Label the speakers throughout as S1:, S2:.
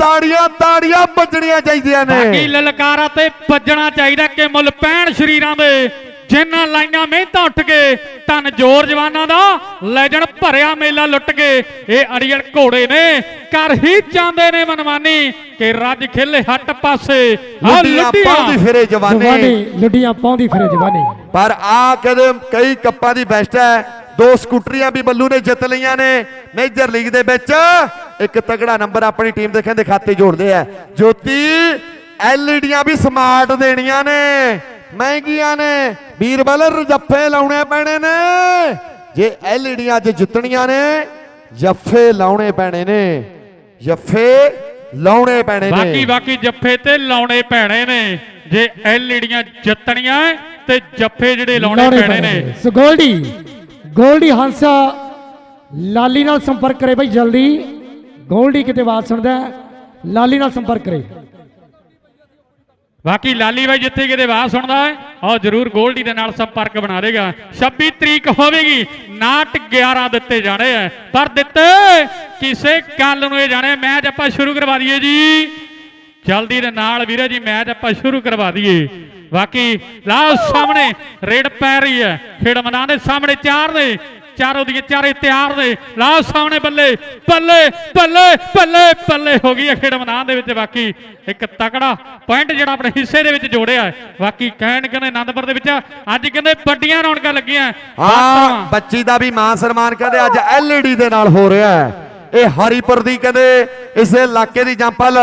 S1: ਤਾੜੀਆਂ ਤਾੜੀਆਂ ਵੱਜਣੀਆਂ ਚਾਹੀਦੀਆਂ
S2: ਬਾਕੀ
S1: ਨੇ
S2: ਲਲਕਾਰਾ ਤੇ ਵੱਜਣਾ ਚਾਹੀਦਾ ਕਿ ਮੁੱਲ ਪੈਣ ਸ਼ਰੀਰਾਂ ਦੇ। ਜਿਨ੍ਹਾਂ ਲਾਈਆਂ ਮਿਹਨਤਾਂ ਉੱਠ ਕੇ ਧਨ ਜੋਰ ਜਵਾਨਾਂ ਦਾ ਲੈਜਣ ਭਰਿਆ ਮੇਲਾ ਲੁੱਟ ਕੇ ਇਹ ਅੜੀਅਲ ਘੋੜੇ ਨੇ। ਕਰ ਹੀ ਜਾਂਦੇ ਨੇ ਮਨਮਾਨੀ ਕਿ ਰੱਜ ਖੇਲੇ ਹੱਟ ਪਾਸੇ। ਆ
S1: ਲੁੱਡੀਆਂ ਪਾਉਂਦੀ ਫਿਰੇ ਜਵਾਨੀ।
S3: ਜਵਾਨੀ ਲੁੱਡੀਆਂ ਪਾਉਂਦੀ ਫਿਰੇ ਜਵਾਨੀ।
S1: ਪਰ ਆ ਕਦੇ ਕਈ ਕੱਪਾਂ ਦੀ ਬੈਸਟ ਹੈ। ਦੋ ਸਕੂਟਰੀਆਂ ਵੀ ਬੱਲੂ ਨੇ ਜਿੱਤ ਲਈਆਂ ਨੇ। ਮੇਜਰ ਲੀਗ ਦੇ ਵਿੱਚ ਇੱਕ ਤਗੜਾ ਨੰਬਰ ਆਪਣੀ ਟੀਮ ਦੇ ਕਹਿੰਦੇ ਖਾਤੇ ਜੋੜਦੇ ਆ। ਜੋਤੀ ਐਲਈਡੀਆਂ ਵੀ ਸਮਾਰਟ ਦੇਣੀਆਂ ਨੇ। ਮਹਿੰਗੀਆਂ ਨੇ। ਵੀਰ ਬਲਰ ਜੱਫੇ ਲਾਉਣੇ ਪੈਣੇ ਨੇ। ਜੇ ਐਲਈਡੀਆਂ ਅੱਜ ਜਿੱਤਣੀਆਂ ਨੇ ਜੱਫੇ ਲਾਉਣੇ ਪੈਣੇ ਨੇ। ਜੱਫੇ ਲਾਉਣੇ ਪੈਣੇ
S2: ਬਾਕੀ
S1: ਨੇ।
S2: ਬਾਕੀ ਜੱਫੇ ਤੇ ਲਾਉਣੇ ਪੈਣੇ ਨੇ। ਜੇ ਐਲਈਡੀਆਂ ਜਿੱਤਣੀਆਂ ਤੇ ਜੱਫੇ ਜਿਹੜੇ ਲਾਉਣੇ ਪੈਣੇ ਨੇ।
S3: ਸੋ ਗੋਲਡੀ ਗੋਲਡੀ ਹੰਸਾ ਲਾਲੀ ਨਾਲ ਸੰਪਰਕ ਕਰੇ ਬਈ ਜਲਦੀ। ਗੋਲਡੀ ਕਿਤੇ ਆਵਾਜ਼ ਸੁਣਦਾ ਲਾਲੀ ਨਾਲ ਸੰਪਰਕ ਕਰੇ।
S2: ਬਾਕੀ ਲਾਲੀ ਬਾਈ ਜਿੱਥੇ ਕਿਤੇ ਆਵਾਜ਼ ਸੁਣਦਾ ਹੈ ਆਹ ਜਰੂਰ ਗੋਲਡੀ ਦੇ ਨਾਲ ਸੰਪਰਕ ਬਣਾ ਲੇਗਾ 26 ਤਰੀਕ ਹੋਵੇਗੀ, ਨਾਟ 11 ਦਿੱਤੇ ਜਾਣੇ ਆ। ਪਰ ਦਿੱਤੇ ਕਿਸੇ ਕੱਲ ਨੂੰ ਇਹ ਜਾਣੇ, ਮੈਚ ਆਪਾਂ ਸ਼ੁਰੂ ਕਰਵਾ ਦਈਏ ਜੀ। ਜਲਦੀ ਦੇ ਨਾਲ ਵੀਰੇ ਜੀ, ਮੈਚ ਆਪਾਂ ਸ਼ੁਰੂ ਕਰਵਾ ਦਈਏ। ਬਾਕੀ ਲਾਓ ਸਾਹਮਣੇ ਰੇਡ ਪੈ ਰਹੀ ਹੈ। ਖੇਡ ਮੈਦਾਨ ਦੇ ਸਾਹਮਣੇ ਚਾਰ ਨੇ ਚਾਰੋਂ ਦੀਆਂ ਚਾਰੇ ਤਿਆਰ ਨੇ। ਲਾਓ ਸਾਹਮਣੇ ਬੱਲੇ ਬੱਲੇ ਬੱਲੇ ਬੱਲੇ ਬੱਲੇ ਹੋ ਗਈ ਹੈ ਖੇਡ ਮੈਦਾਨ ਦੇ ਵਿੱਚ। ਬਾਕੀ ਇੱਕ ਤਕੜਾ ਪੁਆਇੰਟ ਜਿਹੜਾ ਆਪਣੇ ਹਿੱਸੇ ਦੇ ਵਿੱਚ ਜੋੜਿਆ ਹੈ। ਬਾਕੀ ਕਹਿਣ ਕਹਿੰਦੇ ਆਨੰਦਪੁਰ ਦੇ ਵਿੱਚ ਅੱਜ ਕਹਿੰਦੇ ਵੱਡੀਆਂ ਰੌਣਕਾਂ ਲੱਗੀਆਂ।
S1: ਹਾਂ ਬੱਚੀ ਦਾ ਵੀ ਮਾਨ ਸਨਮਾਨ ਕਹਿੰਦੇ ਅੱਜ ਐਲਈਡੀ ਦੇ ਨਾਲ ਹੋ ਰਿਹਾ ਹੈ। ਇਹ ਹਰੀਪੁਰ ਦੀ ਕਹਿੰਦੇ, ਇਸੇ ਇਲਾਕੇ ਦੀ ਜੰਪਲ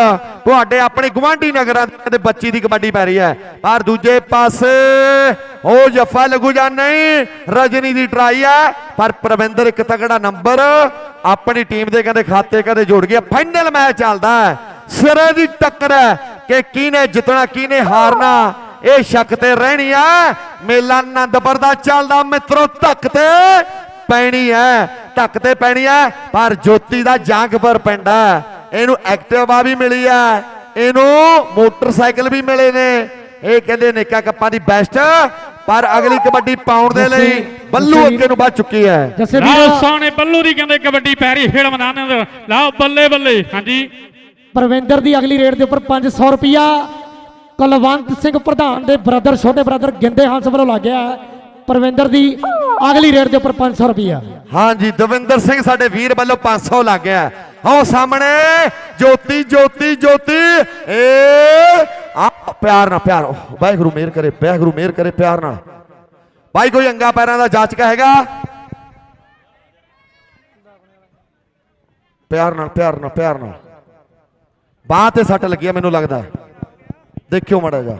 S1: ਤੁਹਾਡੇ ਆਪਣੇ ਗਵਾਂਢੀ ਨਗਰਾਂ ਦੇ ਕਹਿੰਦੇ ਬੱਚੀ ਦੀ ਕਬੱਡੀ ਪੈ ਰਹੀ ਹੈ। ਪਰ ਦੂਜੇ ਪਾਸੇ, ਉਹ ਜੱਫਾ ਲੱਗੂ ਜਾਂ ਨਹੀਂ, ਰਜਨੀ ਦੀ ਟਰਾਈ ਹੈ। ਪਰ ਪ੍ਰਵਿੰਦਰ ਇੱਕ ਤਗੜਾ ਨੰਬਰ, ਆਪਣੀ ਟੀਮ ਦੇ ਕਹਿੰਦੇ ਖਾਤੇ ਕਹਿੰਦੇ ਜੋੜ ਗਿਆ ਫਾਈਨਲ ਮੈਚ ਚੱਲਦਾ ਹੈ। ਸਿਰੇ ਦੀ ਟੱਕਰ ਹੈ ਕਿ ਕਿਹਨੇ ਜਿੱਤਣਾ, ਕਿਹਨੇ ਹਾਰਨਾ, ਇਹ ਸ਼ੱਕ ਤੇ ਰਹਿਣੀ ਆ ਮੇਲਾ ਆਨੰਦਪੁਰ ਦਾ ਚੱਲਦਾ ਮਿੱਤਰੋ, ਧੱਕ ਤੇ ਪੈਣੀ ਐ ਧੱਕ ਤੇ ਪੈਣੀ ਐ ਪਰ ਜੋਤੀ ਦਾ ਜੰਗਪੁਰ ਪਿੰਡ ਐ। ਇਹਨੂੰ ਐਕਟਿਵਾ ਵੀ ਮਿਲੀ ਐ ਇਹਨੂੰ ਮੋਟਰਸਾਈਕਲ ਵੀ ਮਿਲੇ ਨੇ। ਇਹ ਕਹਿੰਦੇ ਨੇਕਾ ਕੱਪਾਂ ਦੀ ਬੈਸਟ ਪਰ ਅਗਲੀ ਕਬੱਡੀ ਪਾਉਣ ਦੇ ਲਈ ਬੱਲੂ ਅੱਗੇ ਨੂੰ ਵੱਧ ਚੁੱਕੀ ਐ।
S3: ਜੱਸੇ ਵੀਰ
S2: ਸਾਹਮਣੇ ਬੱਲੂ ਦੀ ਕਹਿੰਦੇ ਕਬੱਡੀ ਪੈ ਰਹੀ ਖੇਡ ਮੈਦਾਨ ਦੇ ਲਾਓ ਬੱਲੇ ਬੱਲੇ ਹਾਂਜੀ।
S3: ਪ੍ਰਵਿੰਦਰ ਦੀ ਅਗਲੀ ਰੇਟ ਦੇ ਉੱਪਰ 500 ਰੁਪਿਆ ਕੁਲਵੰਤ ਸਿੰਘ ਪ੍ਰਧਾਨ ਦੇ ਬ੍ਰਦਰ ਛੋਟੇ ਬ੍ਰਦਰ ਗਿੰਦੇ ਹੰਸ ਵੱਲੋਂ ਲੱਗ ਗਿਆ। ਹੈ। ਪ੍ਰਵਿੰਦਰ ਦੀ ਅਗਲੀ ਰੇਟ ਦੇ ਉੱਪਰ 500 ਰੁਪਿਆ
S1: ਹਾਂਜੀ, ਦਵਿੰਦਰ ਸਿੰਘ ਸਾਡੇ ਵੀਰ ਵੱਲੋਂ 500 ਲੱਗ ਗਿਆ। ਆਓ ਸਾਹਮਣੇ, ਜੋਤੀ ਜੋਤੀ ਜੋਤੀ। ਏ, ਆ, ਪਿਆਰ ਨਾਲ, ਪਿਆਰ। ਵਾਹਿਗੁਰੂ ਮਿਹਰ ਕਰੇ, ਵਾਹਿਗੁਰੂ ਮਿਹਰ ਕਰੇ ਪਿਆਰ ਨਾਲ। ਭਾਈ ਕੋਈ ਅੰਗਾ ਪੈਰਾਂ ਦਾ ਜਾਚਕਾ ਹੈਗਾ? ਪਿਆਰ ਨਾਲ ਪਿਆਰ ਨਾਲ ਪਿਆਰ ਨਾਲ। ਬਾਹ ਤੇ ਸੱਟ ਲੱਗੀ ਆ, ਮੈਨੂੰ ਲੱਗਦਾ। ਦੇਖਿਓ ਮੜਾ ਜਾ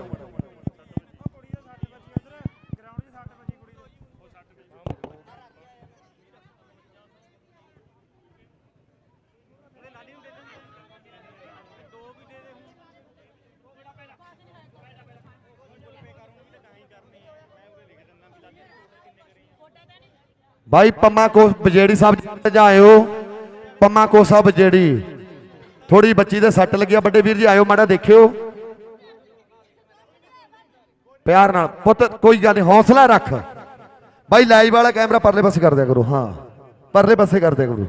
S1: ਭਾਈ ਪੰਮਾ ਕੋ ਬਜੇੜੀ ਸਾਹਿਬ ਜੀ ਆਇਓ ਪੰਮਾ ਕੋ ਸਾਹਿਬ ਬਜੇੜੀ। ਥੋੜੀ ਬੱਚੀ ਦੇ ਸੱਟ ਲੱਗਿਆ ਵੱਡੇ ਵੀਰ ਜੀ ਆਇਓ ਮਾੜਾ ਦੇਖਿਓ। ਪਿਆਰ ਨਾਲ। ਪੁੱਤ ਕੋਈ ਗੱਲ ਨਹੀਂ ਹੌਸਲਾ ਰੱਖ। ਭਾਈ ਲਾਈਵ ਵਾਲਾ ਕੈਮਰਾ ਪਰਲੇ ਪਾਸੇ ਕਰ ਦਿਆ ਕਰੋ। ਹਾਂ ਪਰਲੇ ਪਾਸੇ ਕਰ ਦਿਆ ਕਰੋ।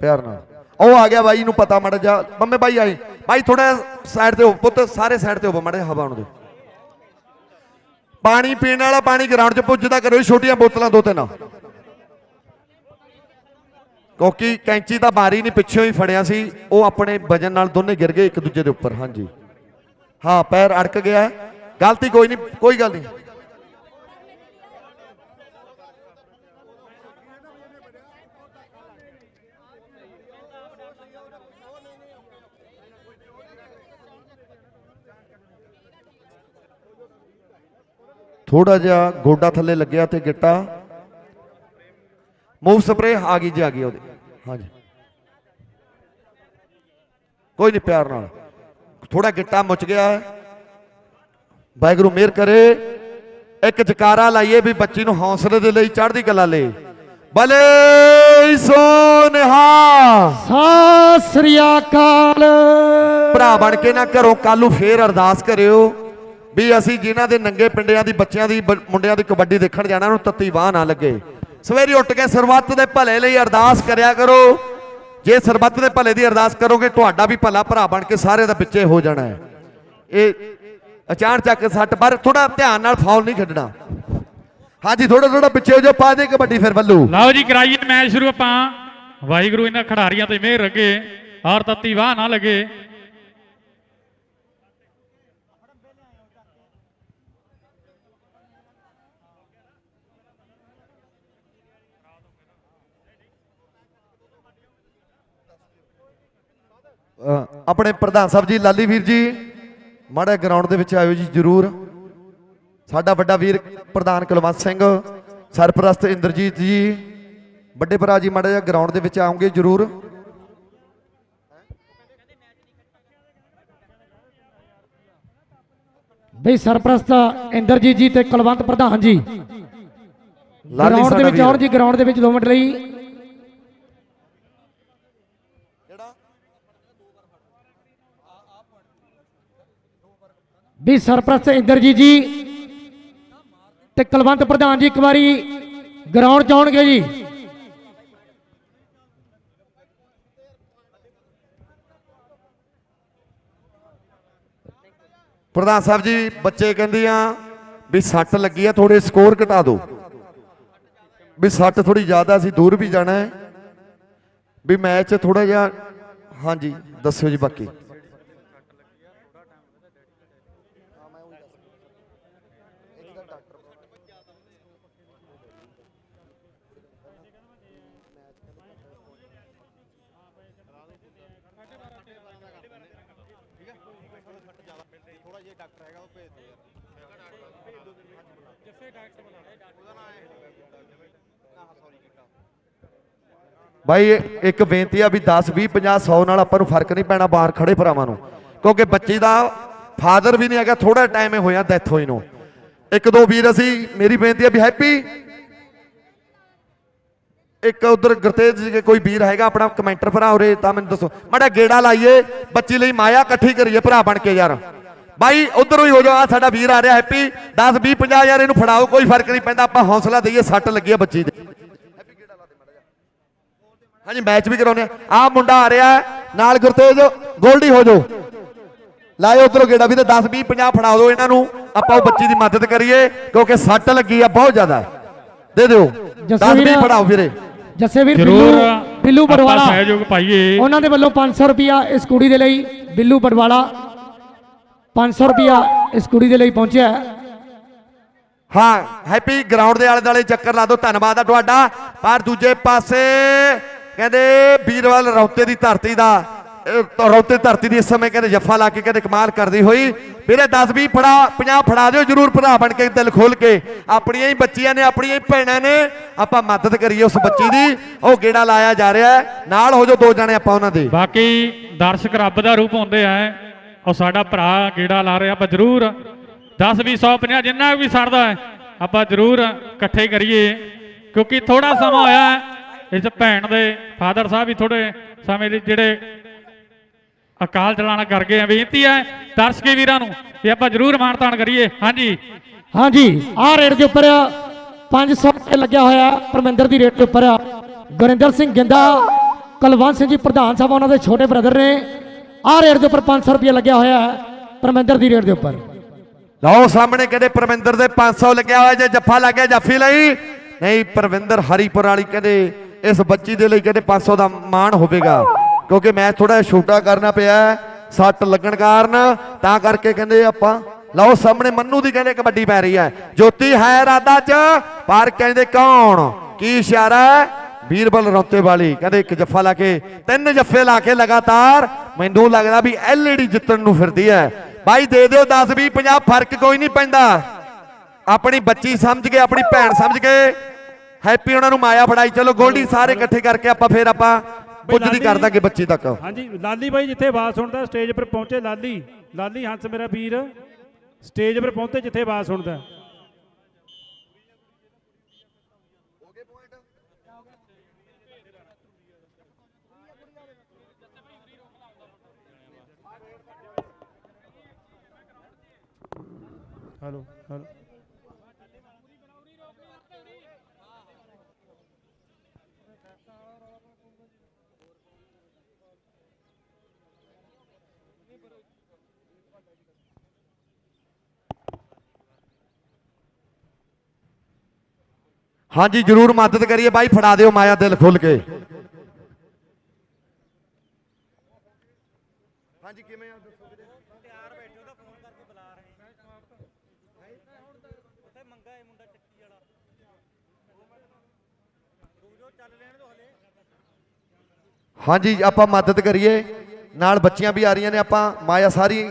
S1: ਪਿਆਰ ਨਾਲ। ਉਹ ਆ ਗਿਆ ਬਾਈ ਨੂੰ ਪਤਾ ਮੜ ਜਾ ਮੰਮੇ ਬਾਈ ਆਏ ਬਾਈ ਥੋੜਾ ਸਾਈਡ ਤੇ ਹੋ। ਪੁੱਤ ਸਾਰੇ ਸਾਈਡ ਤੇ ਹੋ ਮੜੇ ਹਵਾ ਆਉਣ ਦੇ ਪਾਣੀ ਪੀਣ ਵਾਲਾ ਪਾਣੀ ਗਰਾਊਂਡ 'ਚ ਪੁੱਜਦਾ ਕਰੋ। ਜੀ, ਛੋਟੀਆਂ ਬੋਤਲਾਂ ਦੋ ਤਿੰਨ। ਕਿਉਂਕਿ ਕੈਂਚੀ ਤਾਂ ਮਾਰੀ ਨਹੀਂ, ਪਿੱਛੋਂ ਹੀ ਫੜਿਆ ਸੀ। ਉਹ ਆਪਣੇ ਵਜਨ ਨਾਲ ਦੋਨੇ ਗਿਰ ਗਏ ਇੱਕ ਦੂਜੇ ਦੇ ਉੱਪਰ, ਹਾਂਜੀ। ਹਾਂ, ਪੈਰ ਅੜਕ ਗਿਆ। ਗਲਤੀ ਕੋਈ ਨਹੀਂ, ਕੋਈ ਗੱਲ ਨਹੀਂ। ਥੋੜਾ ਜਿਹਾ ਗੋਡਾ ਥੱਲੇ ਲੱਗਿਆ ਤੇ ਗਿੱਟਾ। ਮੂਵ ਸਪਰੇ ਆ ਗਈ ਜੀ, ਆ ਗਈ ਉਹਦੇ। ਹਾਂਜੀ। ਕੋਈ ਨਹੀਂ ਪਿਆਰ ਨਾਲ। ਥੋੜਾ ਗਿੱਟਾ ਮੁੱਚ ਗਿਆ ਹੈ। ਵਾਹਿਗੁਰੂ ਮਿਹਰ ਕਰੇ। ਇੱਕ ਜਕਾਰਾ ਲਾਈਏ ਵੀ ਬੱਚੀ ਨੂੰ ਹੌਸਲੇ ਦੇ ਲਈ ਚੜ੍ਹਦੀ ਕਲਾ ਲਈ ਬਲੇ ਸੋਨਹਾ
S3: ਸਤਿ ਸ੍ਰੀ ਅਕਾਲ।
S1: ਭਰਾ ਬਣ ਕੇ ਨਾ ਘਰੋਂ ਕੱਲੂ ਫੇਰ ਅਰਦਾਸ ਕਰਿਓ ਵੀ ਅਸੀਂ ਜਿਨ੍ਹਾਂ ਦੇ ਨੰਗੇ ਪਿੰਡਿਆਂ ਦੀ ਬੱਚਿਆਂ ਦੀ ਮੁੰਡਿਆਂ ਦੀ ਕਬੱਡੀ ਦੇਖਣ ਜਾਣਾ ਉਹਨੂੰ ਤੱਤੀ ਬਾਹ ਨਾ ਲੱਗੇ। ਸਵੇਰੇ ਉੱਠ ਕੇ ਸਰਬੱਤ ਦੇ ਭਲੇ ਲਈ ਅਰਦਾਸ ਕਰਿਆ ਕਰੋ। ਜੇ ਸਰਬੱਤ ਦੇ ਭਲੇ ਦੀ ਅਰਦਾਸ ਕਰੋਗੇ, ਤੁਹਾਡਾ ਵੀ ਭਲਾ ਭਰਾ ਬਣ ਕੇ ਸਾਰੇ ਦਾ ਵਿੱਚੇ ਹੋ ਜਾਣਾ ਹੈ। ਇਹ ਅਚਾਨਚੱਕ ਸੱਟ, ਪਰ ਥੋੜਾ ਧਿਆਨ ਨਾਲ ਫਾਉਲ ਨਹੀਂ ਖੇਡਣਾ। ਹਾਂਜੀ ਥੋੜਾ ਥੋੜਾ ਪਿੱਛੇ ਹੋ ਜਾਓ, ਪਾ ਦੇ ਕਬੱਡੀ ਫਿਰ ਵੱਲੂ।
S2: ਲਓ ਜੀ, ਕਰਾਈਏ ਮੈਚ ਸ਼ੁਰੂ ਆਪਾਂ। ਵਾਹਿਗੁਰੂ, ਇਹਨਾਂ ਖਿਡਾਰੀਆਂ ਤੇ ਮਿਹਰ ਰੱਖੇ ਔਰ ਤੱਤੀ ਵਾਹ ਨਾ ਲੱਗੇ।
S1: ਆਪਣੇ ਪ੍ਰਧਾਨ ਸਾਹਿਬ ਜੀ ਲਾਲੀ ਵੀਰ ਜੀ ਮਾੜਾ ਗਰਾਊਂਡ ਦੇ ਵਿੱਚ ਆਇਓ ਜੀ ਜਰੂਰ। ਸਾਡਾ ਵੱਡਾ ਵੀਰ ਪ੍ਰਧਾਨ ਕੁਲਵੰਤ ਸਿੰਘ ਸਰਪ੍ਰਸਤ ਇੰਦਰਜੀਤ ਜੀ ਵੱਡੇ ਭਰਾ ਜੀ ਮਾੜਾ ਜਿਹਾ ਗਰਾਊਂਡ ਦੇ ਵਿੱਚ ਆਉਂਗੇ ਜਰੂਰ।
S3: ਬਈ ਸਰਪ੍ਰਸਤ ਇੰਦਰਜੀਤ ਜੀ ਤੇ ਕੁਲਵੰਤ ਪ੍ਰਧਾਨ ਜੀ। ਗਰਾਊਂਡ ਦੇ ਵਿੱਚ ਆਉਣ ਜੀ ਗਰਾਊਂਡ ਦੇ ਵਿੱਚ 2 ਮਿੰਟ ਲਈ। ਵੀ ਸਰਪ੍ਰਸਤ ਇੰਦਰਜੀਤ ਜੀ ਤੇ ਕੁਲਵੰਤ ਪ੍ਰਧਾਨ ਜੀ ਇੱਕ ਵਾਰੀ ਗਰਾਊਂਡ 'ਚ ਆਉਣਗੇ ਜੀ।
S1: ਪ੍ਰਧਾਨ ਸਾਹਿਬ ਜੀ, ਬੱਚੇ ਕਹਿੰਦੇ ਆ ਵੀ ਸੱਟ ਲੱਗੀ ਆ ਥੋੜੇ ਸਕੋਰ ਘਟਾ ਦਿਓ। ਵੀ ਸੱਟ ਥੋੜੀ ਜ਼ਿਆਦਾ ਸੀ ਦੂਰ ਵੀ ਜਾਣਾ ਹੈ। ਵੀ ਮੈਚ ਥੋੜਾ ਜਿਹਾ ਹਾਂਜੀ, ਦੱਸਿਓ ਜੀ ਬਾਕੀ। ਬਾਈ, ਇੱਕ ਬੇਨਤੀ ਆ ਵੀ 10 20 50 100 ਨਾਲ ਆਪਾਂ ਨੂੰ ਫ਼ਰਕ ਨਹੀਂ ਪੈਣਾ ਬਾਹਰ ਖੜੇ ਭਰਾਵਾਂ ਨੂੰ। ਕਿਉਂਕਿ ਬੱਚੀ ਦਾ ਫਾਦਰ ਵੀ ਨਹੀਂ ਹੈਗਾ ਥੋੜਾ ਟਾਈਮ ਹੀ ਹੋਇਆ ਡੈਥ ਹੋਈ ਨੂੰ। ਇੱਕ, ਦੋ ਵੀਰ ਅਸੀਂ, ਮੇਰੀ ਬੇਨਤੀ ਆ ਵੀ ਹੈਪੀ ਇੱਕ ਉਧਰ ਗੁਰਤੇਜ ਜੀ ਕੋਈ ਵੀਰ ਹੈਗਾ, ਆਪਣਾ ਕਮੈਂਟਰ ਭਰਾ ਉਰੇ, ਤਾਂ ਮੈਨੂੰ ਦੱਸੋ। ਮਾੜਾ ਗੇੜਾ ਲਾਈਏ, ਬੱਚੀ ਲਈ ਮਾਇਆ ਇਕੱਠੀ ਕਰੀਏ ਭਰਾ ਬਣ ਕੇ ਯਾਰ। ਬਾਈ, ਉਧਰੋਂ ਹੀ ਹੋ ਜਾ ਆ ਸਾਡਾ ਵੀਰ ਆ ਰਿਹਾ ਹੈਪੀ 10 20 50 ਹਜ਼ਾਰ ਇਹਨੂੰ ਫੜਾਓ, ਕੋਈ ਫ਼ਰਕ ਨਹੀਂ ਪੈਂਦਾ, ਆਪਾਂ ਹੌਸਲਾ ਦਈਏ, ਸੱਟ ਲੱਗੀ ਆ ਬੱਚੀ ਦੇ ਹਾਂਜੀ ਮੈਚ ਵੀ ਕਰਾਉਨੇ ਆ। ਆਹ ਮੁੰਡਾ ਆ ਰਿਹਾ ਨਾਲ ਗੁਰਤੇਜ ਗੋਲਡੀ ਹੋ ਜਾਓ। ਲਾਏ ਉਧਰੋਂ ਗੇੜਾ ਵੀ ਤੇ 10 20 50 ਫੜਾ ਦਿਓ ਇਹਨਾਂ ਨੂੰ। ਆਪਾਂ ਉਹ ਬੱਚੀ ਦੀ ਮਦਦ ਕਰੀਏ ਕਿਉਂਕਿ ਸੱਟ ਲੱਗੀ ਆ ਬਹੁਤ ਜ਼ਿਆਦਾ। ਦੇ ਦਿਓ। 10
S3: ਵੀਰ
S1: 20 ਫੜਾਓ ਵੀਰੇ।
S3: ਜੱਸੇਵੀਰ
S2: ਜ਼ਰੂਰ।
S3: ਬਿੱਲੂ ਬਿੱਲੂ ਬੜਵਾਲਾ
S2: ਸਹਿਯੋਗ ਪਾਈਏ।
S3: ਉਹਨਾਂ ਦੇ ਵੱਲੋਂ 500 ਰੁਪਿਆ ਇਸ ਕੁੜੀ ਦੇ ਲਈ ਬਿੱਲੂ ਬੜਵਾਲਾ 500 ਰੁਪਿਆ ਇਸ ਕੁੜੀ ਦੇ ਲਈ ਪਹੁੰਚਿਆ। ਹੈ।
S1: ਹੈਪੀ ਗਰਾਊਂਡ ਦੇ ਆਲੇ ਦੁਆਲੇ ਚੱਕਰ ਲਾ ਦਿਓ। ਧੰਨਵਾਦ ਆ ਤੁਹਾਡਾ। ਪਰ ਦੂਜੇ ਪਾਸੇ ਕਹਿੰਦੇ ਵੀਰਵਾਲ ਰੌਤੇ ਦੀ ਧਰਤੀ ਦਾ ਇਹ ਰੌਤੇ ਧਰਤੀ ਦੀ ਇਸ ਸਮੇਂ ਕਹਿੰਦੇ ਜੱਫਾ ਲਾ ਕੇ ਕਹਿੰਦੇ ਕਮਾਲ ਕਰਦੀ ਹੋਈ। ਵੀਰੇ 10 20 ਫੜਾ 50 ਫੜਾ ਦਿਓ ਜਰੂਰ ਭਰਾ ਬਣ ਕੇ ਦਿਲ ਖੋਲ ਕੇ। ਆਪਣੀਆਂ ਹੀ ਬੱਚੀਆਂ ਨੇ ਆਪਣੀਆਂ ਹੀ ਭੈਣਾਂ ਨੇ। ਆਪਾਂ ਮਦਦ ਕਰੀਏ ਉਸ ਬੱਚੀ ਦੀ। ਉਹ ਗੇੜਾ ਲਾਇਆ ਜਾ ਰਿਹਾ ਹੈ। ਨਾਲ ਹੋ ਜਾਓ ਦੋ ਜਣੇ ਆਪਾਂ ਉਹਨਾਂ ਦੇ।
S2: ਬਾਕੀ ਦਰਸ਼ਕ ਰੱਬ ਦਾ ਰੂਪ ਹੁੰਦੇ ਆ। ਉਹ ਸਾਡਾ ਭਰਾ ਗੇੜਾ ਲਾ ਰਿਹਾ ਆਪਾਂ ਜ਼ਰੂਰ 10 20 100 50 ਜਿੰਨਾ ਵੀ ਸਰਦਾ ਹੈ ਆਪਾਂ ਜ਼ਰੂਰ ਇਕੱਠੇ ਕਰੀਏ। ਕਿਉਂਕਿ ਥੋੜਾ ਸਮਾਂ ਹੋਇਆ ਹੈ, ਇਸ ਭੈਣ ਦੇ ਫਾਦਰ ਸਾਹਿਬ ਵੀ ਥੋੜੇ ਸਮੇਂ ਲਈ ਜਿਹੜੇ ਅਕਾਲ ਚਲਾਣਾ ਕਰ ਗਏ ਆ ਬੇਨਤੀ ਹੈ ਦਰਸ਼ਕੀ ਵੀਰਾਂ ਨੂੰ ਕਿ ਆਪਾਂ ਜ਼ਰੂਰ ਮਾਣਤਾਣ ਕਰੀਏ। ਹਾਂਜੀ।
S3: ਹਾਂਜੀ ਆਹ ਰੇਟ ਦੇ ਉੱਪਰ 500 ਰੁਪਏ ਲੱਗਿਆ ਹੋਇਆ ਪਰਮਿੰਦਰ ਦੀ ਰੇਟ ਦੇ ਉੱਪਰ। ਗੁਰਿੰਦਰ ਸਿੰਘ ਗਿੰਦਾ ਕੁਲਵੰਤ ਸਿੰਘ ਜੀ ਪ੍ਰਧਾਨ ਸਾਹਿਬ ਉਹਨਾਂ ਦੇ ਛੋਟੇ ਬ੍ਰਦਰ ਨੇ। ਆਹ ਰੇਟ ਦੇ ਉੱਪਰ 500 ਰੁਪਏ ਲੱਗਿਆ ਹੋਇਆ ਹੈ, ਪਰਮਿੰਦਰ ਦੀ ਰੇਟ ਦੇ ਉੱਪਰ।
S1: ਲਓ ਸਾਹਮਣੇ ਕਹਿੰਦੇ ਪ੍ਰਵਿੰਦਰ ਦੇ 500 ਲੱਗਿਆ ਹੋਇਆ ਜੇ ਜੱਫਾ ਲੱਗਿਆ ਜੱਫੀ ਲਈ। ਨਹੀਂ ਪ੍ਰਵਿੰਦਰ ਹਰੀਪੁਰ ਵਾਲੀ ਕਹਿੰਦੇ ਇਸ ਬੱਚੀ ਦੇ ਲਈ ਕਹਿੰਦੇ 500 ਦਾ ਮਾਣ ਹੋਵੇਗਾ? ਕਿਉਂਕਿ ਮੈਚ ਥੋੜਾ ਛੋਟਾ ਕਰਨਾ ਪਿਆ ਸੱਟ ਲੱਗਣ ਕਾਰਨ। ਤਾਂ ਕਰਕੇ ਕਹਿੰਦੇ ਆਪਾਂ, ਲਓ ਸਾਹਮਣੇ ਮੰਨੂ ਦੀ ਕਹਿੰਦੇ ਕਬੱਡੀ ਪੈ ਰਹੀ ਹੈ। ਜੋਤੀ ਹੈ ਰਾਦਾ ਚ, ਪਰ ਕਹਿੰਦੇ ਕੌਣ? ਕੀ ਇਸ਼ਾਰਾ ਹੈ? ਵੀਰਬਲ ਰੌਤੇ ਵਾਲੀ, ਕਹਿੰਦੇ ਇੱਕ ਜੱਫਾ ਲਾ ਕੇ, ਤਿੰਨ ਜੱਫੇ ਲਾ ਕੇ ਲਗਾਤਾਰ। ਮੈਨੂੰ ਲੱਗਦਾ ਵੀ ਐਲਈਡੀ ਜਿੱਤਣ ਨੂੰ ਫਿਰਦੀ ਹੈ। ਬਾਈ ਦੇ ਦਿਓ 10 20 50 ਫ਼ਰਕ ਕੋਈ ਨਹੀਂ ਪੈਂਦਾ। ਆਪਣੀ ਬੱਚੀ ਸਮਝ ਕੇ ਆਪਣੀ ਭੈਣ ਸਮਝ ਕੇ ਹੈਪੀ ਉਹਨਾਂ ਨੂੰ ਮਾਇਆ ਫੜਾਈ। ਚਲੋ ਗੋਲਡੀ ਸਾਰੇ ਇਕੱਠੇ ਕਰਕੇ ਆਪਾਂ ਫੇਰ ਆਪਾਂ ਪੁੱਜਦੀ
S4: ਲਾਲੀ-
S1: ਕਰ ਦਾਂਗੇ ਬੱਚੀ ਤੱਕ।
S4: ਹਾਂਜੀ ਲਾਲੀ ਬਾਈ ਜਿੱਥੇ ਆਵਾਜ਼ ਸੁਣਦਾ ਸਟੇਜ 'ਪਰ ਪਹੁੰਚੇ ਲਾਲੀ। ਲਾਲੀ ਹੰਸ ਮੇਰਾ ਵੀਰ। ਸਟੇਜ 'ਪਰ ਪਹੁੰਚੇ ਜਿੱਥੇ ਆਵਾਜ਼ ਸੁਣਦਾ। ਹੈਲੋ ਹੈਲੋ
S1: ਹਾਂਜੀ ਜਰੂਰ ਮਦਦ ਕਰੀਏ। ਬਾਈ ਫੜਾ ਦਿਓ ਮਾਇਆ ਦਿਲ ਖੁੱਲ ਕੇ। ਹਾਂਜੀ ਕਿਵੇਂ ਆ? ਦੱਸੋ ਵੀਰੇ। ਹਾਂਜੀ ਆਪਾਂ ਮਦਦ ਕਰੀਏ। ਨਾਲ ਬੱਚੀਆਂ ਵੀ ਆ ਰਹੀਆਂ ਨੇ ਆਪਾਂ ਮਾਇਆ ਸਾਰੀ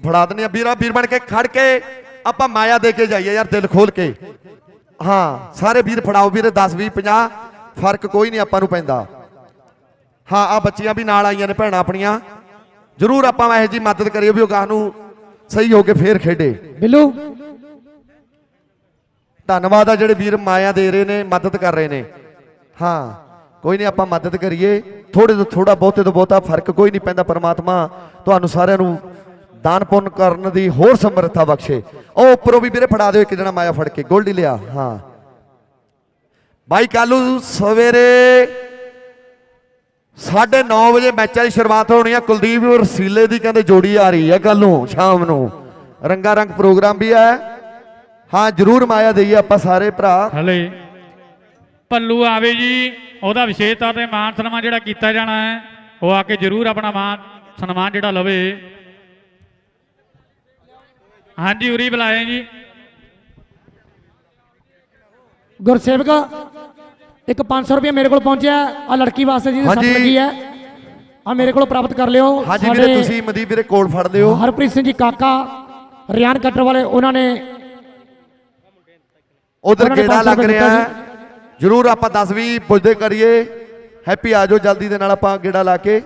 S1: ਫੜਾ ਦਿੰਦੇ ਆ ਵੀਰਾ ਵੀਰ ਬਣ ਕੇ ਖੜ ਕੇ ਆਪਾਂ ਮਾਇਆ ਦੇ ਕੇ ਜਾਈਏ ਯਾਰ ਦਿਲ ਖੋਲ ਕੇ। ਹਾਂ ਸਾਰੇ ਵੀਰ ਫੜਾਓ ਵੀਰੇ 10 20 50 ਫ਼ਰਕ ਕੋਈ ਨਹੀਂ ਆਪਾਂ ਨੂੰ ਪੈਂਦਾ। ਹਾਂ ਆ ਬੱਚੀਆਂ ਵੀ ਨਾਲ ਆਈਆਂ ਨੇ ਭੈਣਾਂ ਆਪਣੀਆਂ। ਜਰੂਰ ਆਪਾਂ ਇਹੋ ਜੀ ਮਦਦ ਕਰੀਏ ਵੀ ਉਹ ਗਾਹ ਨੂੰ ਸਹੀ ਹੋ ਕੇ ਫੇਰ ਖੇਡੇ।
S3: ਬਿੱਲੂ।
S1: ਧੰਨਵਾਦ ਆ ਜਿਹੜੇ ਵੀਰ ਮਾਇਆ ਦੇ ਰਹੇ ਨੇ ਮਦਦ ਕਰ ਰਹੇ ਨੇ। ਹਾਂ ਕੋਈ ਨਹੀਂ ਆਪਾਂ ਮਦਦ ਕਰੀਏ। ਥੋੜੇ ਤੋਂ ਥੋੜਾ ਬਹੁਤੇ ਤੋਂ ਬਹੁਤਾ ਫ਼ਰਕ ਕੋਈ ਨਹੀਂ ਪੈਂਦਾ ਪਰਮਾਤਮਾ ਤੁਹਾਨੂੰ ਸਾਰਿਆਂ ਨੂੰ ਦਾਨ ਪੁੰਨ ਕਰਨ ਦੀ ਹੋਰ ਸਮਰੱਥਾ ਬਖਸ਼ੇ। ਉਹ ਉੱਪਰੋਂ ਵੀ ਵੀਰੇ ਫੜਾ ਦਿਓ ਇੱਕ ਜਣਾ ਮਾਇਆ ਫੜ ਕੇ, ਗੋਲਡੀ ਲਿਆ, ਹਾਂ। ਬਾਈ ਕੱਲੂ, ਸਵੇਰੇ 9:30 ਵਜੇ ਮੈਚਾਂ ਦੀ ਸ਼ੁਰੂਆਤ ਹੋਣੀ ਆ। ਕੁਲਦੀਪ ਔਰ ਸੀਲੇ ਦੀ ਕਹਿੰਦੇ ਜੋੜੀ ਆ ਰਹੀ ਹੈ ਕੱਲ ਨੂੰ, ਸ਼ਾਮ ਨੂੰ। ਰੰਗਾ ਰੰਗ ਪ੍ਰੋਗਰਾਮ ਵੀ ਹੈ ਹਾਂ, ਜਰੂਰ ਮਾਇਆ ਦੇਈਏ ਆਪਾਂ ਸਾਰੇ ਭਰਾ।
S2: ਹਲੇ ਪੱਲੂ ਆਵੇ ਜੀ, ਉਹਦਾ ਵਿਸ਼ੇਸ਼ ਤੌਰ ਤੇ ਮਾਨ ਸਨਮਾਨ ਜਿਹੜਾ ਕੀਤਾ ਜਾਣਾ ਹੈ, ਉਹ ਆ ਕੇ ਜਰੂਰ ਆਪਣਾ ਮਾਨ ਸਨਮਾਨ ਜਿਹੜਾ ਲਵੇ। ਹਾਂਜੀ ਉਰੀ ਬੁਲਾਏ ਜੀ।
S3: ਗੁਰਸੇਵਕ ਇੱਕ 500 ਰੁਪਏ ਮੇਰੇ ਕੋਲ ਪਹੁੰਚਿਆ ਆ ਲੜਕੀ ਵਾਸਤੇ ਜਿਹਦੀ ਸੱਟ
S1: ਹਾਂਜੀ।
S3: ਲੱਗੀ ਹੈ। ਆ ਮੇਰੇ ਕੋਲ ਪ੍ਰਾਪਤ ਕਰ ਲਿਓ।
S1: ਹਾਂਜੀ ਵੀਰੇ ਤੁਸੀਂ ਮਦੀਪ ਵੀਰੇ ਕੋਲ ਫੜ ਲਿਓ।
S3: ਹਰਪ੍ਰੀਤ ਸਿੰਘ ਜੀ ਕਾਕਾ ਰਿਆਨ ਕੱਟਰ ਵਾਲੇ ਉਹਨਾਂ ਨੇ
S1: ਉਧਰ
S3: ਉਹਨਾਂ ਨੇ
S1: ਗੇੜਾ
S3: 500
S1: ਲੱਗ
S3: ਰੁਪਏ
S1: ਰਿਹਾ
S3: ਦਿੱਤਾ
S1: ਹੈ। ਜਰੂਰ ਆਪਾਂ 10 20 ਪੁੱਜਦੇ ਕਰੀਏ। ਹੈਪੀ ਆ ਜਾਓ ਜਲਦੀ ਦੇ ਨਾਲ ਆਪਾਂ ਗੇੜਾ ਲਾ ਕੇ।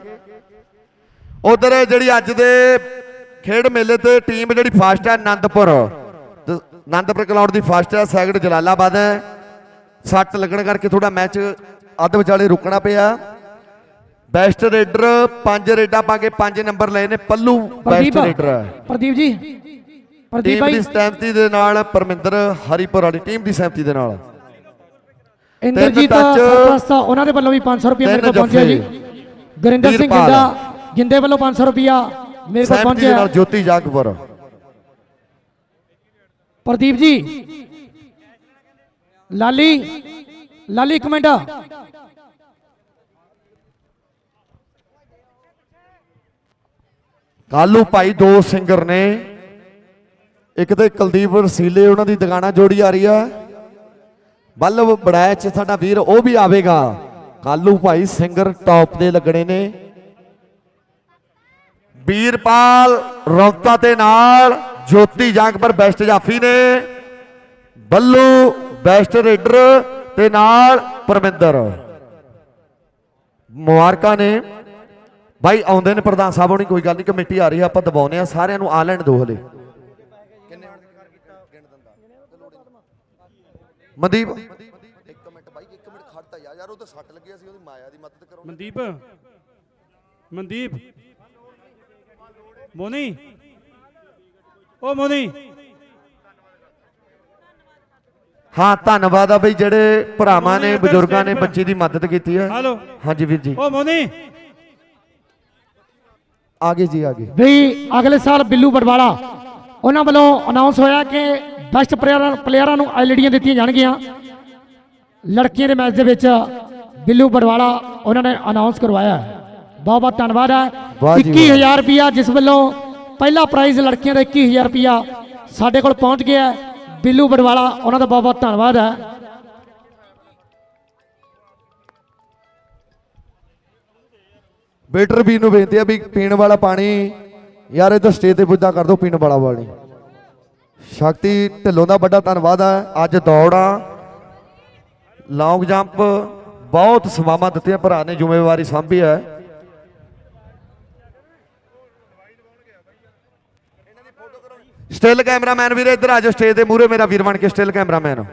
S1: ਉਧਰ ਜਿਹੜੀ ਅੱਜ ਦੇ ਖੇਡ ਮੇਲੇ ਤੇ ਟੀਮ ਜਿਹੜੀ ਫਾਸਟ ਹੈ ਆਨੰਦਪੁਰ ਆਨੰਦਪੁਰ ਕਲੌੜ ਦੀ ਫਾਸਟ ਹੈ ਸੈਕੰਡ ਜਲਾਲਾਬਾਦ ਹੈ। ਸੱਟ ਲੱਗਣ ਕਰਕੇ ਥੋੜਾ ਮੈਚ ਅੱਧ ਵਿਚਾਲੇ ਰੁਕਣਾ ਪਿਆ। ਬੈਸਟ ਰੇਡਰ ਪੰਜ ਰੇਡਾਂ ਪਾ ਕੇ ਪੰਜ ਨੰਬਰ ਲਏ ਨੇ ਪੱਲੂ ਬੈਸਟ ਰੇਡਰ
S3: ਪ੍ਰਦੀਪ ਜੀ ਪ੍ਰਦੀਪ ਭਾਈ।
S1: ਦੀ ਸਹਿਮਤੀ ਦੇ ਨਾਲ ਪਰਮਿੰਦਰ ਹਰੀਪੁਰ ਵਾਲੀ ਟੀਮ ਦੀ ਸਹਿਮਤੀ ਦੇ ਨਾਲ।
S3: ਇੰਦਰਜੀਤ ਸਰਪ੍ਰਸਤ ਉਹਨਾਂ ਦੇ ਵੱਲੋਂ ਵੀ 500 ਰੁਪਏ ਮੇਰੇ ਕੋਲ ਪਹੁੰਚਿਆ ਜੀ। ਗੁਰਿੰਦਰ ਸਿੰਘ। ਗਿੰਦਾ ਗਿੰਦੇ ਵੱਲੋਂ 500 ਰੁਪਿਆ ਮੇਰੇ ਕੋਲ
S1: ਸਹਿਮਤੀ ਦੇ ਨਾਲ
S3: ਪਹੁੰਚਿਆ
S1: ਜੋਤੀ ਜਾਗਪੁਰ
S3: ਪ੍ਰਦੀਪ ਜੀ। ਲਾਲੀ। ਲਾਲੀ ਇੱਕ ਮਿੰਟ।
S1: ਕਾਲੂ ਭਾਈ ਦੋ ਸਿੰਗਰ ਨੇ। ਇੱਕ ਤੇ ਕੁਲਦੀਪ ਰਸੀਲੇ ਉਹਨਾਂ ਦੀ ਦੁਕਾਨਾ ਜੋੜੀ ਆ ਰਹੀ ਆ। ਬੱਲਵ ਬੜਾਇ ਚ ਸਾਡਾ ਵੀਰ ਉਹ ਵੀ ਆਵੇਗਾ। ਕਾਲੂ ਭਾਈ ਸਿੰਗਰ ਟੌਪ ਦੇ ਲੱਗਣੇ ਨੇ। ਵੀਰਪਾਲ ਰੌਤਾ ਦੇ ਨਾਲ ਜੋਤੀ ਜੰਗਪੁਰ ਬੈਸਟ ਜਾਫੀ ਨੇ ਬੱਲੂ ਬੈਸਟ ਰੇਡਰ ਤੇ ਨਾਲ ਪਰਮਿੰਦਰ। ਮੁਬਾਰਕਾਂ ਨੇ। ਭਾਈ ਆਉਂਦੇ ਨੇ ਪ੍ਰਧਾਨ ਸਾਹਿਬ ਹੋਣੀ ਕੋਈ ਗੱਲ ਨਹੀਂ ਕਮੇਟੀ ਆ ਰਹੀ ਆ ਆਪਾਂ ਦਬਾਉਨੇ ਆ ਸਾਰਿਆਂ ਨੂੰ ਆ ਲੈਣ ਦੋ ਹਲੇ। ਮਨਦੀਪ? ਇੱਕ ਮਿੰਟ ਬਾਈ ਇੱਕ ਮਿੰਟ ਖੜਤਾ ਯਾਰ ਉਹ ਤਾਂ ਸੱਟ ਲੱਗਿਆ ਸੀ ਉਹਦੀ ਮਾਇਆ ਦੀ ਮਦਦ ਕਰੋ।
S4: ਮਨਦੀਪ? ਮਨਦੀਪ? ਮੋਨੀ। ਓ ਮੋਨੀ।
S1: ਹਾਂ ਧੰਨਵਾਦ ਆ ਬਈ ਜਿਹੜੇ ਭਰਾਵਾਂ ਨੇ ਬਜ਼ੁਰਗਾਂ ਨੇ ਬੱਚੀ ਦੀ ਮਦਦ ਕੀਤੀ ਹੈ।
S4: ਹਲੋ।
S1: ਹਾਂਜੀ ਵੀਰ ਜੀ।
S4: ਓ ਮੋਨੀ।
S1: ਆਗੇ ਜੀ ਆਗੇ
S3: ਵੀ ਅਗਲੇ ਸਾਲ ਬਿੱਲੂ ਬਟਵਾਲਾ ਉਹਨਾਂ ਵੱਲੋਂ ਅਨਾਉਂਸ ਹੋਇਆ ਕਿ ਬੈਸਟ ਪਲੇਅਰਾਂ ਪਲੇਅਰਾਂ ਨੂੰ ਐਲਡੀਆਂ ਦਿੱਤੀਆਂ ਜਾਣਗੀਆਂ। ਲੜਕੀਆਂ ਦੇ ਮੈਚ ਦੇ ਵਿੱਚ ਬਿੱਲੂ ਬਟਵਾਲਾ ਉਹਨਾਂ ਨੇ ਅਨਾਉਂਸ ਕਰਵਾਇਆ ਹੈ। ਬਹੁਤ ਬਹੁਤ ਧੰਨਵਾਦ ਹੈ।
S1: ਵਾਹ ਜੀ ਵਾਹ।
S3: 21000 ਰੁਪਿਆ ਜਿਸ ਵੱਲੋਂ ਪਹਿਲਾ ਪ੍ਰਾਈਜ਼ ਲੜਕੀਆਂ ਦਾ 21000 ਰੁਪਿਆ ਸਾਡੇ ਕੋਲ ਪਹੁੰਚ ਗਿਆ। ਬਿੱਲੂ ਬਟਵਾਲਾ ਉਹਨਾਂ ਦਾ ਬਹੁਤ ਬਹੁਤ ਧੰਨਵਾਦ ਹੈ।
S1: ਵੇਟਰ ਵੀ ਨੂੰ ਬੇਨਤੀ ਆ ਵੀ ਪੀਣ ਵਾਲਾ ਪਾਣੀ ਯਾਰ ਇਹ ਤਾਂ ਸਟੇਜ ਤੇ ਪੁੱਜਾ ਕਰ ਦਿਓ ਪੀਣ ਵਾਲਾ ਪਾਣੀ ਸ਼ਕਤੀ ਢਿੱਲੋਂ ਦਾ ਵੱਡਾ ਧੰਨਵਾਦ ਹੈ। ਅੱਜ ਦੌੜਾਂ ਲੌਂਗ ਜੰਪ ਬਹੁਤ ਸੇਵਾਵਾਂ ਦਿੱਤੀਆਂ ਭਰਾ ਨੇ ਜ਼ਿੰਮੇਵਾਰੀ ਸੰਭੀ ਹੈ। ਸਟਿਲ ਕੈਮਰਾਮੈਨ ਵੀਰੇ ਇੱਧਰ ਆ ਜਾਓ ਸਟੇਜ ਦੇ ਮੂਹਰੇ ਮੇਰਾ ਵੀਰ ਬਣ ਕੇ ਸਟਿਲ ਕੈਮਰਾਮੈਨ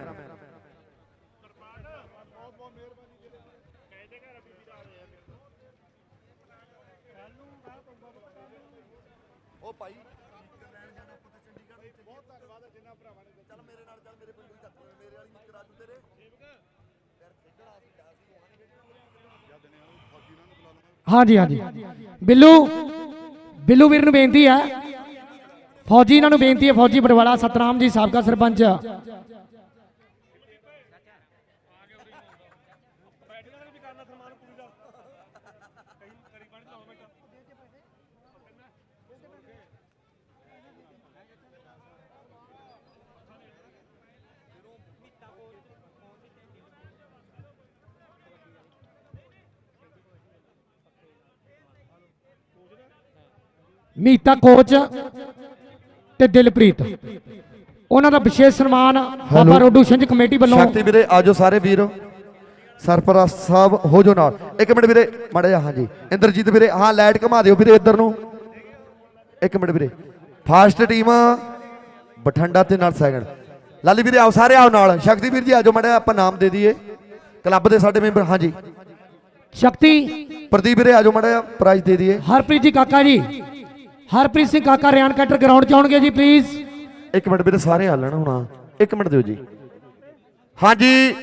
S3: ਹਾਂਜੀ ਹਾਂਜੀ। ਬਿੱਲੂ ਬਿੱਲੂ ਵੀਰ ਨੂੰ ਬੇਨਤੀ ਹੈ ਫੌਜੀ ਇਹਨਾਂ ਨੂੰ ਬੇਨਤੀ ਹੈ ਫੌਜੀ ਬੜਵਾਲਾ ਸਤਨਾਮ ਜੀ ਸਾਬਕਾ ਸਰਪੰਚ। ਮੀਤਾ ਕੋਚ। ਤੇ ਦਿਲਪ੍ਰੀਤ। ਉਹਨਾਂ ਦਾ ਵਿਸ਼ੇਸ਼ ਸਨਮਾਨ ਬਾਬਾ ਰੋਡੂ ਸਿੰਘ ਕਮੇਟੀ ਵੱਲੋਂ
S1: ਸ਼ਕਤੀ ਵੀਰੇ ਆਜੋ ਸਾਰੇ ਵੀਰ। ਸਰਪ੍ਰਸਤ ਸਾਹਿਬ ਹੋ ਜੋ ਨਾਲ। ਇੱਕ ਮਿੰਟ ਵੀਰੇ ਮੜਾ ਜਾ ਹਾਂਜੀ। ਇੰਦਰਜੀਤ ਵੀਰੇ ਹਾਂ ਲਾਈਟ ਘੁਮਾ ਦਿਓ ਵੀਰੇ ਇੱਧਰ ਨੂੰ। ਇੱਕ ਮਿੰਟ ਵੀਰੇ। ਫਾਸਟ ਟੀਮ ਬਠੰਡਾ ਤੇ ਨਾਲ ਸੈਕੰਡ ਲਾਲੀ ਵੀਰੇ ਆਓ ਸਾਰੇ ਆਓ ਨਾਲ। ਸ਼ਕਤੀ ਵੀਰ ਜੀ ਆਜੋ ਮੜਾ ਆਪਾਂ ਨਾਮ ਦੇ ਦਈਏ। ਕਲੱਬ ਦੇ ਸਾਡੇ ਮੈਂਬਰ ਹਾਂਜੀ।
S3: ਸ਼ਕਤੀ।
S1: ਪ੍ਰਦੀਪ ਵੀਰੇ ਆਜੋ ਮੜਾ ਪ੍ਰਾਈਜ਼ ਦੇ ਦਈਏ।
S3: ਹਰਪ੍ਰੀਤ ਜੀ ਕਾਕਾ ਜੀ। ਹਰਪ੍ਰੀਤ ਸਿੰਘ ਕਾਕਾ ਰਿਆਨ ਕੈਟਰ ਗਰਾਊਂਡ ਚ ਆਉਣਗੇ ਜੀ ਪਲੀਜ਼
S1: ਇੱਕ ਮਿੰਟ ਵੀਰੇ, ਸਾਰੇ ਹਾਲਣ ਹੋਣਾ। ਇੱਕ ਮਿੰਟ ਦਿਓ ਜੀ। ਹਾਂਜੀ,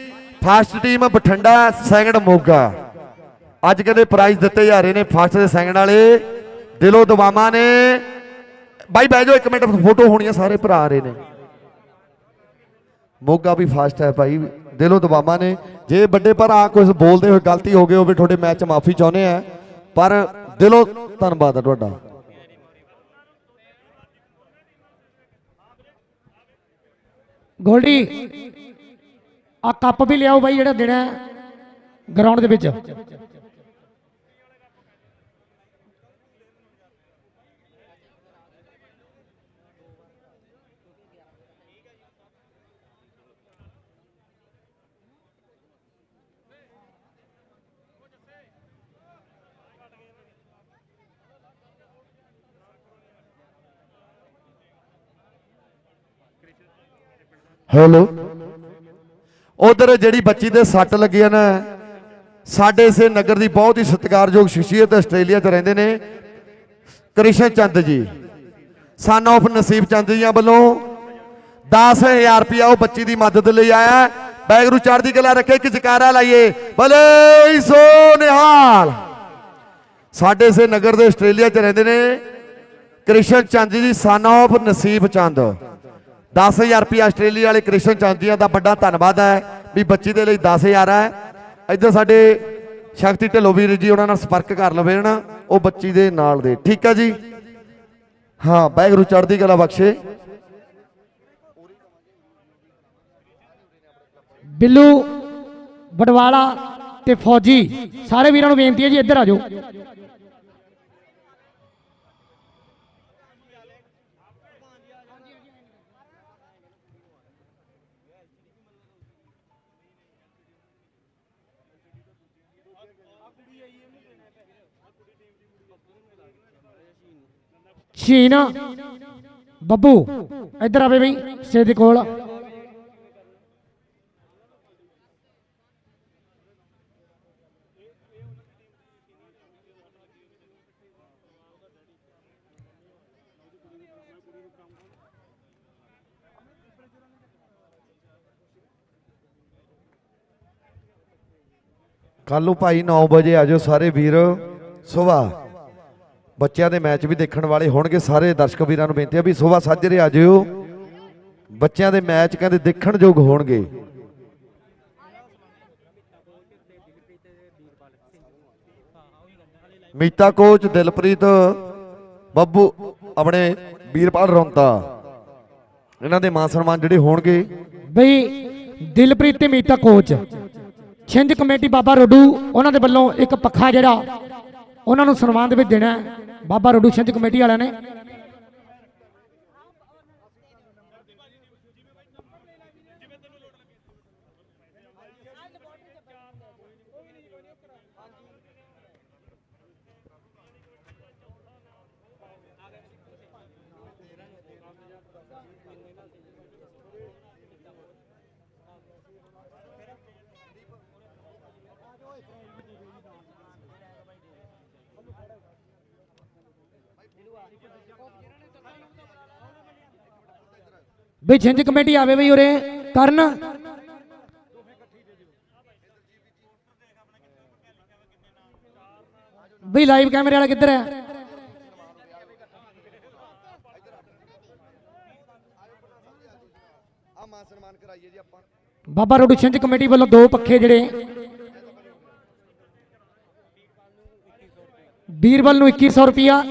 S1: first team Bathinda second Moga. ਅੱਜ ਕਹਿੰਦੇ ਪ੍ਰਾਈਜ਼ ਦਿੱਤੇ ਜਾ ਰਹੇ ਨੇ ਫਾਸਟ ਦੇ ਸੈਕਿੰਡ ਵਾਲੇ। ਦਿਲੋਂ ਦਵਾਮਾ ਨੇ। ਬਾਈ, ਬਹਿ ਜਾਓ, ਇੱਕ ਮਿੰਟ, ਫੋਟੋ ਹੋਣੀ ਆ ਸਾਰੇ ਭਰਾ ਆ ਰਹੇ ਨੇ। ਮੋਗਾ ਵੀ ਫਾਸਟ ਹੈ ਭਾਈ। ਦਿਲੋਂ ਦਵਾਮਾ ਨੇ। ਜੇ ਵੱਡੇ ਭਰਾ ਕੁਝ ਬੋਲਦੇ ਹੋਏ ਗਲਤੀ ਹੋ ਗਈ ਹੋਵੇ ਤੁਹਾਡੇ ਮੈਚ 'ਚ ਮਾਫੀ ਚਾਹੁੰਦੇ ਆ। ਪਰ ਦਿਲੋਂ ਧੰਨਵਾਦ ਹੈ ਤੁਹਾਡਾ।
S3: ਗੋਲਡੀ ਆ ਕੱਪ ਵੀ ਲਿਆਓ ਬਾਈ ਜਿਹੜਾ ਦੇਣਾ ਗਰਾਊਂਡ ਦੇ ਵਿੱਚ।
S1: ਹੈਲੋ। ਉਧਰ ਜਿਹੜੀ ਬੱਚੀ ਦੇ ਸੱਟ ਲੱਗੀ ਆ ਨਾ, ਸਾਡੇ ਇਸੇ ਨਗਰ ਦੀ ਬਹੁਤ ਹੀ ਸਤਿਕਾਰਯੋਗ ਸ਼ਖਸੀਅਤ ਆਸਟ੍ਰੇਲੀਆ 'ਚ ਰਹਿੰਦੇ ਨੇ, ਕ੍ਰਿਸ਼ਨ ਚੰਦ ਜੀ। ਸਨ ਆਫ ਨਸੀਬ ਚੰਦ ਜੀਆਂ ਵੱਲੋਂ 10000 ਰੁਪਇਆ ਉਹ ਬੱਚੀ ਦੀ ਮਦਦ ਲਈ ਆਇਆ ਬੈਗਰੂ ਚੜ੍ਹਦੀ ਕਲਾ ਰੱਖੇ, ਇੱਕ ਜਕਾਰਾ ਲਾਈਏ। ਭਲੇ ਸੋ ਨਿਹਾਲ। ਸਾਡੇ ਇਸੇ ਨਗਰ ਦੇ ਆਸਟ੍ਰੇਲੀਆ 'ਚ ਰਹਿੰਦੇ ਨੇ ਕ੍ਰਿਸ਼ਨ ਚੰਦ ਜੀ ਸਨ ਆਫ ਨਸੀਬ ਚੰਦ। 10000 ਰੁਪਏ ਆਸਟ੍ਰੇਲੀਆ ਵਾਲੇ ਕ੍ਰਿਸ਼ਨ ਚਾਂਦੀਆਂ ਦਾ ਵੱਡਾ ਧੰਨਵਾਦ ਹੈ, ਵੀ ਬੱਚੀ ਦੇ ਲਈ 10000 ਹੈ। ਇੱਧਰ ਸਾਡੇ ਸ਼ਕਤੀ ਢਿੱਲੋਂ ਵੀਰ ਜੀ, ਉਹਨਾਂ ਨਾਲ ਸੰਪਰਕ ਕਰ ਲਵੇ ਨਾ ਉਹ ਬੱਚੀ ਦੇ ਨਾਲ ਦੇ। ਠੀਕ ਹੈ ਜੀ? ਹਾਂ, ਵਾਹਿਗੁਰੂ ਚੜ੍ਹਦੀ ਕਲਾ ਬਖਸ਼ੇ।
S3: ਬਿੱਲੂ ਬਟਵਾਲਾ ਤੇ ਫੌਜੀ, ਸਾਰੇ ਵੀਰਾਂ ਨੂੰ ਬੇਨਤੀ ਹੈ ਜੀ, ਇੱਧਰ ਆ ਜਾਓ। ਸ਼ੀਨ ਬੱਬੂ, ਇੱਧਰ ਆਵੇ ਬਈ ਸਟੇਜ ਦੇ ਕੋਲ।
S1: ਕੱਲ ਨੂੰ ਭਾਈ 9 ਵਜੇ ਆਜੋ ਸਾਰੇ ਵੀਰ, ਸੁਬਾਹ। ਬੱਚਿਆਂ ਦੇ ਮੈਚ ਵੀ ਦੇਖਣ ਵਾਲੇ ਹੋਣਗੇ, ਸਾਰੇ ਦਰਸ਼ਕ ਵੀਰਾਂ ਨੂੰ ਬੇਨਤੀ ਆ ਵੀ ਸੁਬਾਹ ਸਾਜਰੇ ਆ ਜਿਓ। ਬੱਚਿਆਂ ਦੇ ਮੈਚ ਕਹਿੰਦੇ ਦੇਖਣ ਯੋਗ ਹੋਣਗੇ। ਮੀਤਾ ਕੋਚ, ਦਿਲਪ੍ਰੀਤ, ਬੱਬੂ, ਆਪਣੇ ਵੀਰਪਾਲ ਰੌਂਤਾ। ਇਹਨਾਂ ਦੇ ਮਾਨ ਸਨਮਾਨ ਜਿਹੜੇ ਹੋਣਗੇ।
S3: ਬਈ, ਦਿਲਪ੍ਰੀਤ ਤੇ ਮੀਤਾ ਕੋਚ। ਛਿੰਝ ਕਮੇਟੀ ਬਾਬਾ ਰੋਡੂ, ਉਹਨਾਂ ਦੇ ਵੱਲੋਂ ਇੱਕ ਪੱਖਾ ਜਿਹੜਾ ਉਹਨਾਂ ਨੂੰ ਸਨਮਾਨ ਦੇ ਵਿੱਚ ਦੇਣਾ ਬਾਬਾ ਰੋਡੂ ਛਿੰਝ ਕਮੇਟੀ ਵਾਲਿਆਂ ਨੇ। ਬਈ ਛਿੰਝ ਕਮੇਟੀ ਆਵੇ ਬਈ ਉਰੇ ਕਰਨ। ਬਈ ਲਾਈਵ ਕੈਮਰੇ ਵਾਲਾ ਕਿੱਧਰ ਹੈ? ਬਾਬਾ ਰੋਡੂ ਛਿੰਝ ਕਮੇਟੀ ਵੱਲੋਂ ਦੋ ਪੱਖੇ ਜਿਹੜੇ ਵੀਰਵਲ ਨੂੰ 2100 ਰੁਪਿਆ